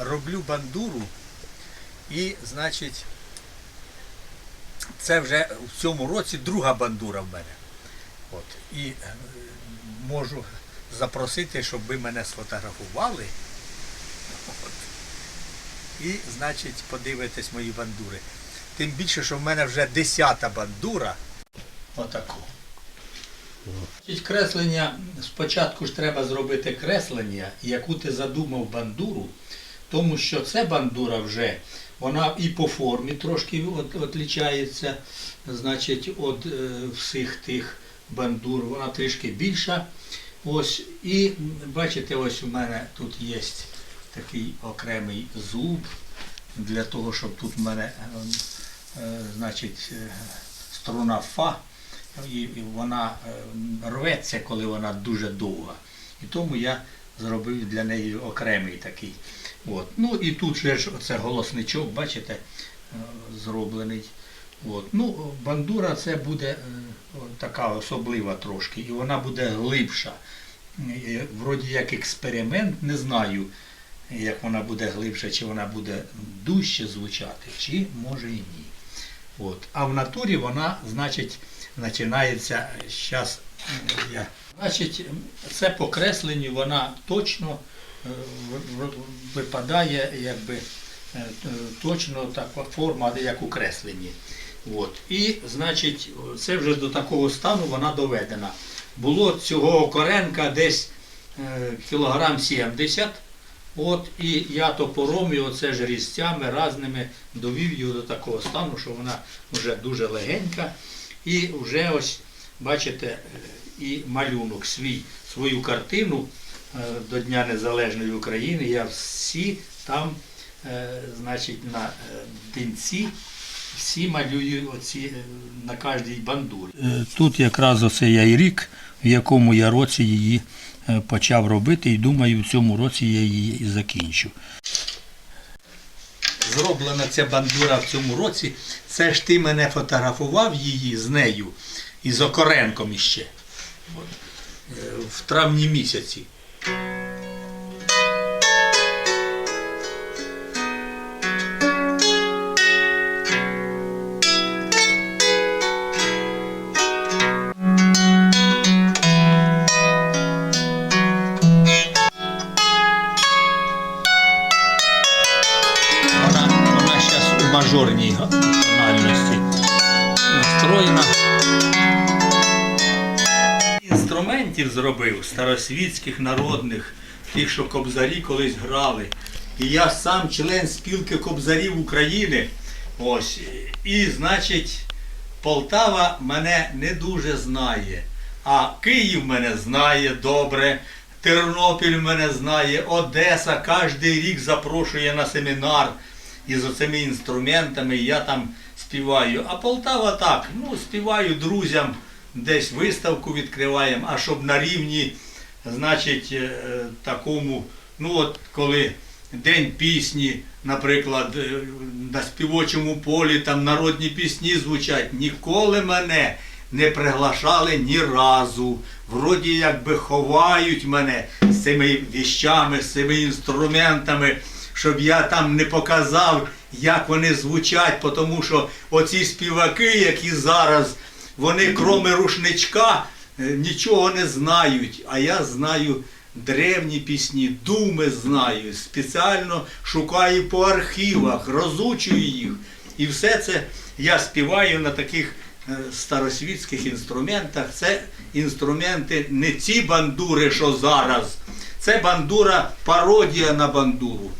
роблю бандуру і, значить, це вже в цьому році друга бандура в мене. От. І е, можу запросити, щоб ви мене сфотографували. От. І, значить, подивитесь мої бандури. Тим більше, що в мене вже десята бандура. Отаку. Креслення, спочатку ж треба зробити креслення, яку ти задумав бандуру, тому що ця бандура вже, вона і по формі трошки от, значить, від е, всіх тих бандур, вона трішки більша. Ось, і бачите, ось у мене тут є такий окремий зуб для того, щоб тут в мене, е, е, значить, струна фа і вона рветься, коли вона дуже довга. І тому я зробив для неї окремий такий. От. Ну і тут же ж оце голосничок, бачите, е, зроблений. От. Ну, бандура це буде е, така особлива трошки, і вона буде глибша. Е, Вроді як експеримент, не знаю, як вона буде глибша, чи вона буде дужче звучати, чи може і ні. От. А в натурі вона, значить, починається зараз. Значить, це по кресленню вона точно випадає, якби е, е, точно така форма, як у кресленні. От. І, значить, це вже до такого стану вона доведена. Було цього коренка десь е, кілограм 70. От і я топором і оце ж різцями разними довів її до такого стану, що вона вже дуже легенька. І вже ось, бачите, е, і малюнок свій, свою картину е, до Дня Незалежної України. Я всі там, е, значить, на е, динці, всі малюю оці е, на кожній бандурі. Тут якраз оце я і рік, в якому я році її е, почав робити, і думаю, в цьому році я її і закінчу. Зроблена ця бандура в цьому році. Це ж ти мене фотографував її з нею і з Окоренком іще. От, е, в травні місяці. Вона, старосвітських, народних, тих, що кобзарі колись грали. І я сам член спілки кобзарів України. Ось. І, значить, Полтава мене не дуже знає, а Київ мене знає добре, Тернопіль мене знає, Одеса кожен рік запрошує на семінар із оцими інструментами, я там співаю. А Полтава так, ну, співаю друзям, десь виставку відкриваємо, а щоб на рівні, значить, е, такому, ну от коли День пісні, наприклад, е, на співочому полі там народні пісні звучать. Ніколи мене не приглашали ні разу. Вроді якби ховають мене з цими віщами, з цими інструментами, щоб я там не показав, як вони звучать, тому що оці співаки, які зараз, вони кроме рушничка е, нічого не знають, а я знаю древні пісні, думи знаю, спеціально шукаю по архівах, розучую їх. І все це я співаю на таких е, старосвітських інструментах. Це інструменти не ці бандури, що зараз. Це бандура пародія на бандуру.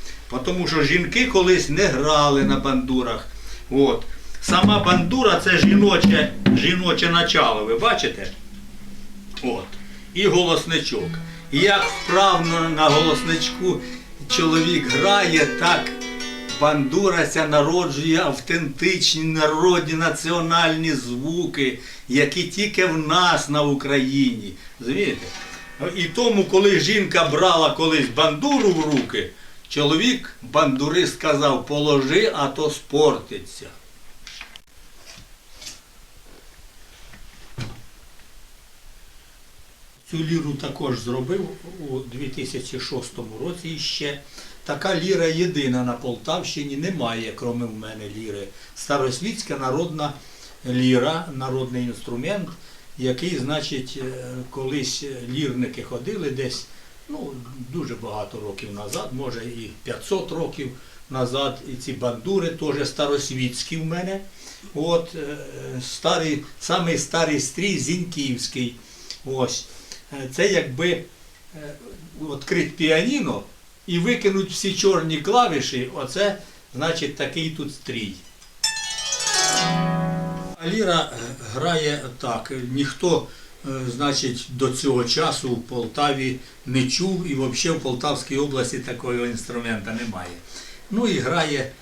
Тому що жінки колись не грали на бандурах. От. Сама бандура це жіноче, жіноче начало, ви бачите? От. І голосничок. І як вправно на голосничку чоловік грає, так бандура ця народжує автентичні народні національні звуки, які тільки в нас на Україні. Розумієте? І тому, коли жінка брала колись бандуру в руки, чоловік бандурист сказав, положи, а то спортиться. Цю ліру також зробив у 2006 році ще така ліра єдина на Полтавщині, немає, крім в мене ліри. Старосвітська народна ліра, народний інструмент, який, значить, е, колись лірники ходили десь, ну, дуже багато років назад, може і 500 років назад, і ці бандури теж старосвітські в мене. От, е, старий, самий старий стрій Зіньківський. Ось. Е, Це якби е, відкрити піаніно і викинуть всі чорні клавіші, оце значить такий тут стрій. А Ліра е, грає так. Ніхто, значить, до цього часу в Полтаві не чув і взагалі в Полтавській області такого інструмента немає. Ну і грає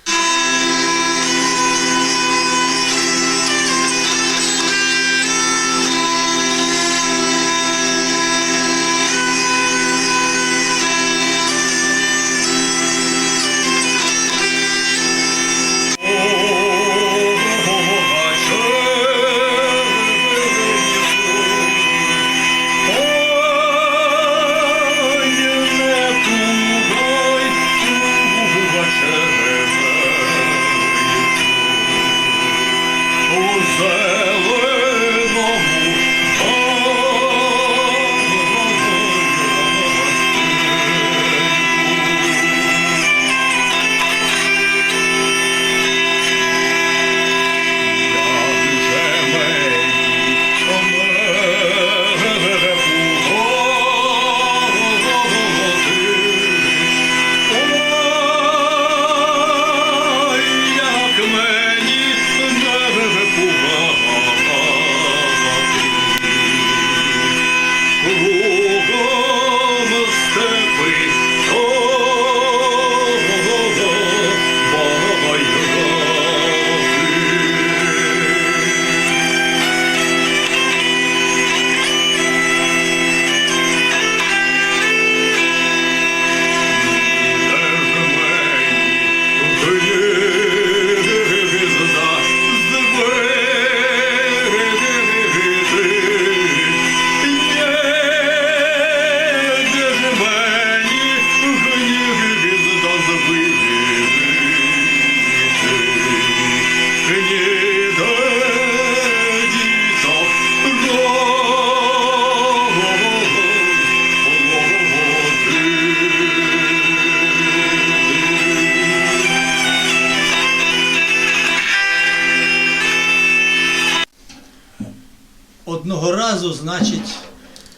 значить,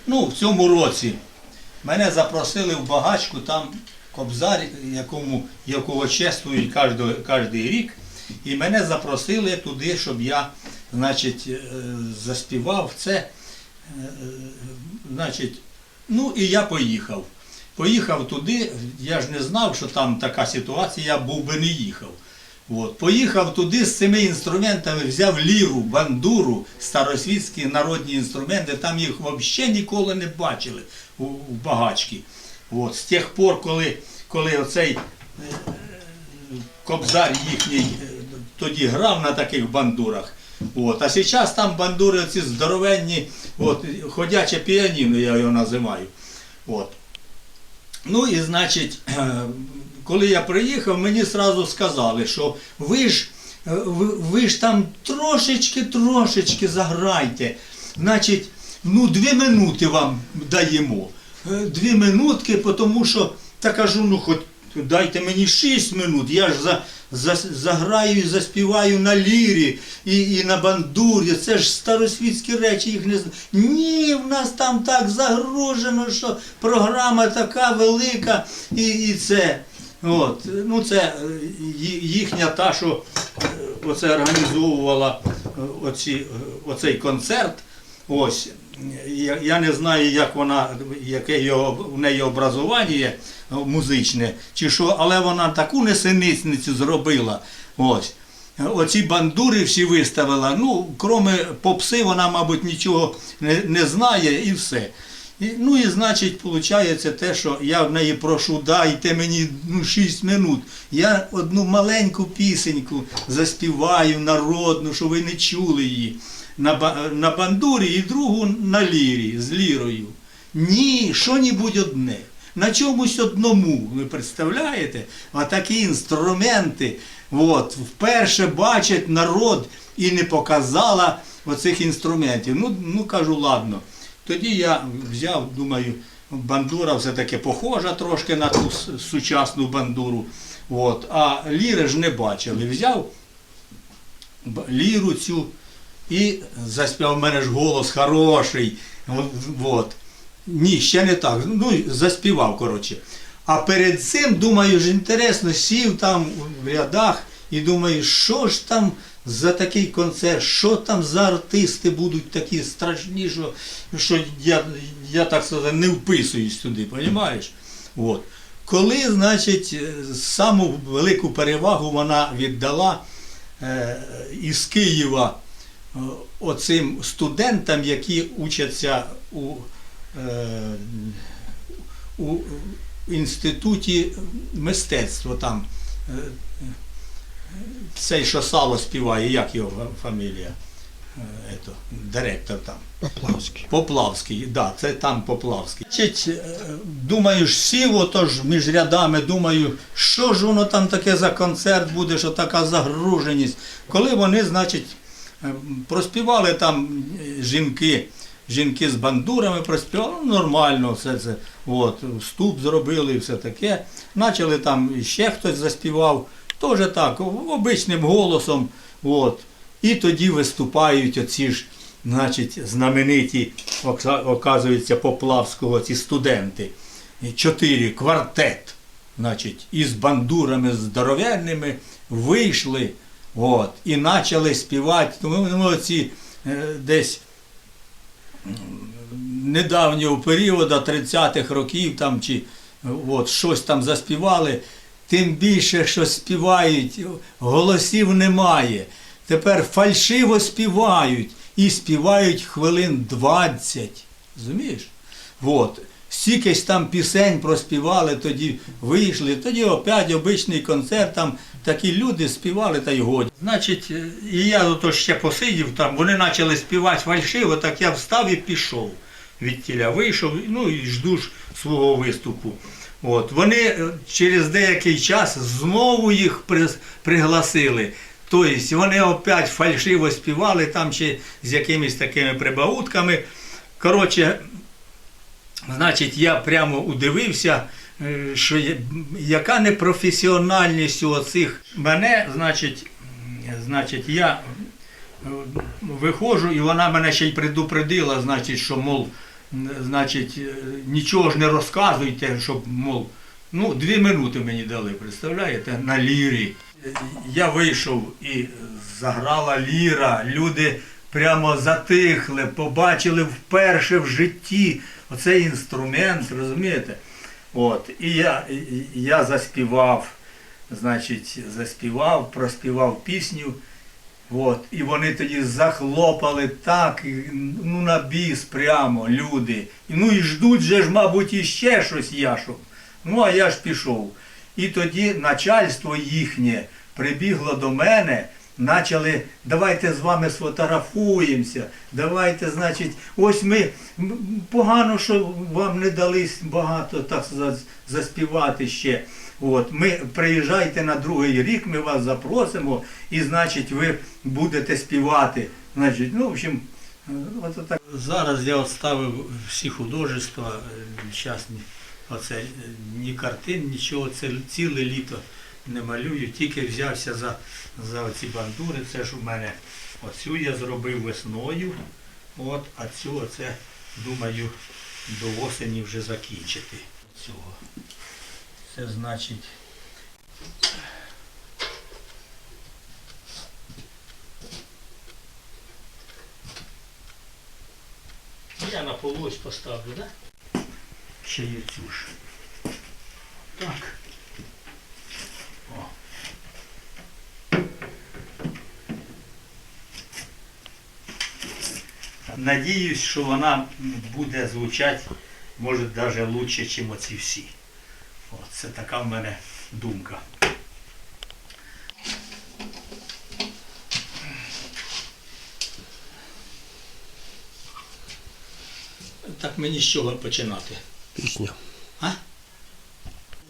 ну, в цьому році мене запросили в багачку, там кобзар, якому, якого чествують кожен, рік. І мене запросили туди, щоб я значить, е, заспівав це. Е, Значить, ну і я поїхав. Поїхав туди, я ж не знав, що там така ситуація, я був би не їхав. От. Поїхав туди з цими інструментами, взяв ліру, бандуру, старосвітські народні інструменти, там їх взагалі ніколи не бачили у, у багачці. От. З тих пор, коли, коли оцей е, кобзар їхній е, тоді грав на таких бандурах. От. А зараз там бандури оці здоровенні, от, ходяче піаніно, я його називаю. От. Ну і значить, е, коли я приїхав, мені одразу сказали, що ви ж, е, ви, ви ж там трошечки, трошечки заграйте. Значить, ну дві минути вам даємо. Е, Дві минутки, тому що, та кажу, ну хоч дайте мені 6 минут, я ж за, за, заграю і заспіваю на лірі і, і на бандурі. Це ж старосвітські речі, їх не знаю. Ні, в нас там так загружено, що програма така велика і, і це. От, ну це е, їхня та, що е, оце організовувала е, оці, оцей концерт. Ось. Я, я не знаю, як вона, яке його, в неї образування музичне, чи що, але вона таку несеницницю зробила. Ось. Оці бандури всі виставила. Ну, кроме попси, вона, мабуть, нічого не, не знає і все. Ну і значить, виходить те, що я в неї прошу, дайте мені ну, 6 минут. Я одну маленьку пісеньку заспіваю народну, що ви не чули її на, на бандурі і другу на лірі з лірою. Ні, що-небудь одне. на чомусь одному. Ви представляєте? А такі інструменти, от, вперше бачить народ і не показала оцих інструментів. Ну, ну кажу, ладно. Тоді я взяв, думаю, бандура все-таки похожа трошки на ту сучасну бандуру. От, а ліри ж не бачили. Взяв ліру цю і заспівав У мене ж голос хороший. От. Ні, ще не так. Ну, заспівав, коротше. А перед цим, думаю, ж інтересно, сів там в рядах і думаю, що ж там за такий концерт, що там за артисти будуть такі страшні, що, що я, я так сказати, не вписуюсь туди, розумієш? От. Коли, значить, е, саму велику перевагу вона віддала е, із Києва е, оцим студентам, які учаться у, е, у інституті мистецтва там. Цей, що сало співає, як його фамілія? Е, ето, директор там. Поплавський. Поплавський, да, це там Поплавський. Значить, е, думаю, ж сів отож між рядами, думаю, що ж воно там таке за концерт буде, що така загруженість. Коли вони, значить, е, проспівали там жінки, жінки з бандурами проспівали, ну, нормально все це. От, вступ зробили і все таке. Почали там ще хтось заспівав, теж так, обичним голосом. От. І тоді виступають оці ж, значить, знамениті, оказується, Поплавського, ці студенти. Чотири, квартет, значить, із бандурами здоровенними вийшли от, і почали співати. Тому ну, ці е, десь недавнього періоду, 30-х років там, чи от, щось там заспівали, тим більше, що співають, голосів немає. Тепер фальшиво співають і співають хвилин 20. Розумієш? От. Стількись там пісень проспівали, тоді вийшли, тоді опять обичний концерт, там такі люди співали та й годі. Значить, і я ото ще посидів там, вони почали співати фальшиво, так я встав і пішов від тіля. Вийшов, ну і жду ж свого виступу. От. Вони е, через деякий час знову їх прис- пригласили. Тобто вони опять фальшиво співали там ще з якимись такими прибаутками. Коротше, значить, я прямо удивився, е, що є- яка непрофесіональність у оцих. Мене, значить, значить, я е, виходжу, і вона мене ще й предупредила, значить, що, мов, значить, е, нічого ж не розказуйте, щоб, мов, ну, дві минути мені дали, представляєте, на лірі. Е, Я вийшов і заграла ліра. Люди прямо затихли, побачили вперше в житті оцей інструмент, розумієте? От, і я, я заспівав, значить, заспівав, проспівав пісню. От, і вони тоді захлопали так, ну на біс прямо люди. Ну і ждуть же ж, мабуть, іще щось я щоб. Ну, а я ж пішов. І тоді начальство їхнє прибігло до мене, почали, давайте з вами сфотографуємося, давайте, значить, ось ми погано, що вам не дали багато так заспівати ще. От, ми приїжджайте на другий рік, ми вас запросимо, і значить ви будете співати. Значить, ну, в общем, е, от так. Зараз я оставив всі художества, зараз оце е, ні картин, нічого, це ціле літо не малюю, тільки взявся за, за ці бандури. Це ж у мене оцю я зробив весною. От, а цю оце, думаю, до осені вже закінчити. Цього. Це значить. Я на полу ось поставлю? Да? Ще є цю ж. Так. О. Надіюсь, що вона буде звучати, може, навіть краще, ніж оці всі. Це така в мене думка. Так мені з чого починати? Пісня. А?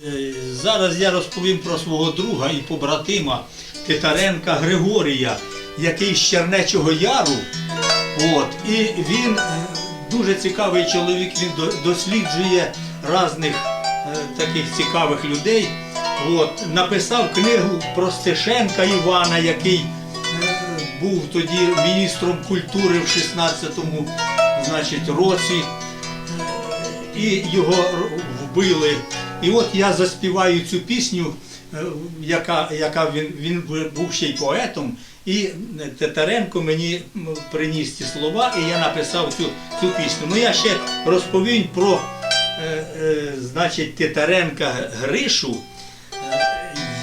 Е, Зараз я розповім про свого друга і побратима Титаренка Григорія, який з Чернечого Яру. От, і він е, дуже цікавий чоловік, він досліджує різних е, таких цікавих людей. От, написав книгу про Стешенка Івана, який е, був тоді міністром культури в 16-му значить, році і його вбили. І от я заспіваю цю пісню, е, яка, яка він, він був ще й поетом. І Титаренко мені приніс ці слова, і я написав цю, цю пісню. Ну я ще розповім про е, е, значить, Титаренка Гришу, е,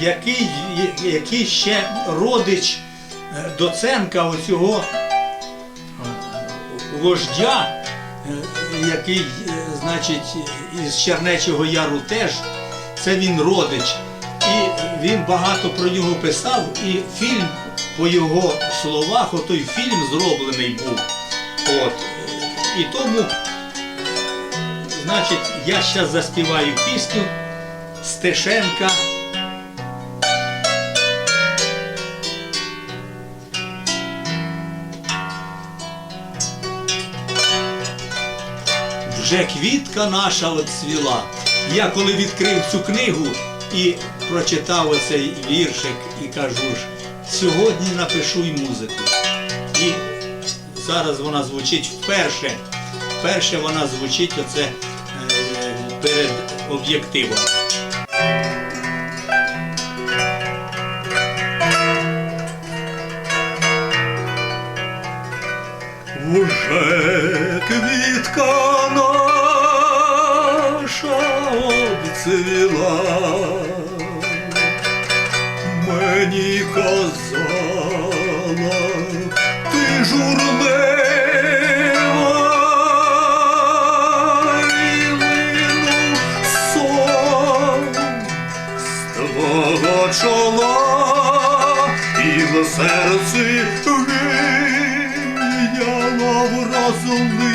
який, який ще родич е, Доценка оцього вождя, е, який, е, значить, із Чернечого Яру теж, це він родич. І він багато про нього писав, і фільм по його словах, отой фільм зроблений був. От. І тому, значить, я зараз заспіваю пісню Стешенка. Вже квітка наша отцвіла. Я коли відкрив цю книгу і прочитав оцей віршик і кажу ж, сьогодні напишу й музику. І зараз вона звучить вперше. Вперше вона звучить оце перед об'єктивом. Уже квітка наша обцвіла, мені казала, ти журлива, You.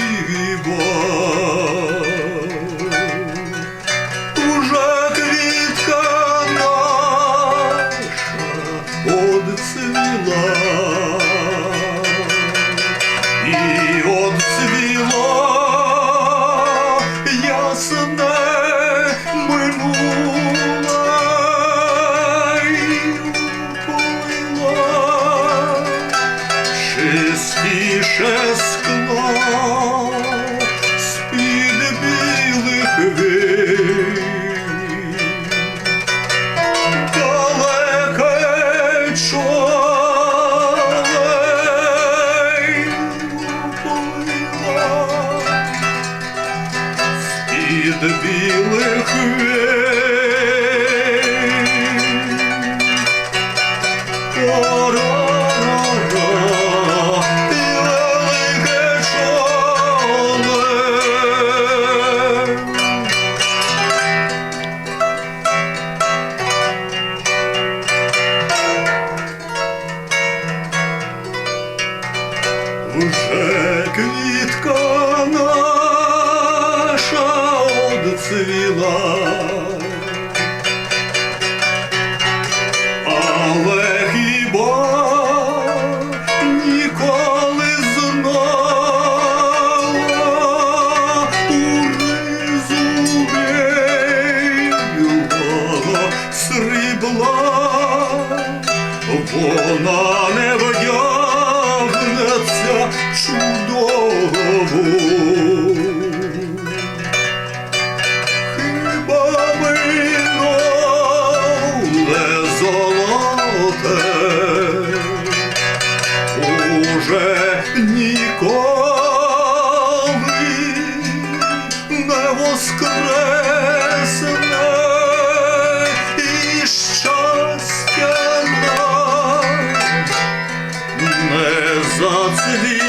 Білого срібла вона не Zaceli